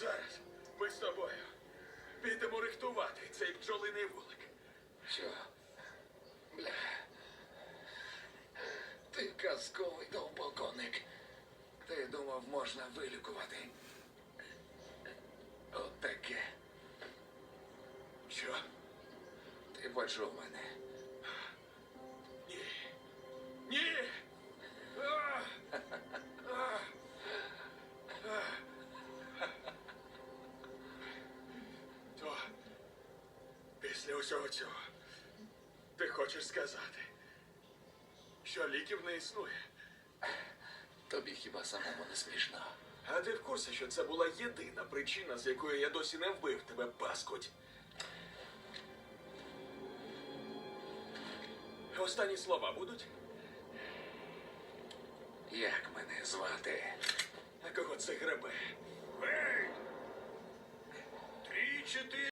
Зараз ми з тобою підемо рихтувати цей бджолиний вулик. Що? Бля. Ти казковий довбоконник. Ти думав, можна вилікувати. От таке. Що? Ти почув мене. Усього цього ти хочеш сказати, що ліків не існує. Тобі хіба самому не смішно? А ти в курсі, що це була єдина причина, з якої я досі не вбив тебе, паскудь? Останні слова будуть? Як мене звати? На кого це гребе? Ей! Три-чотири.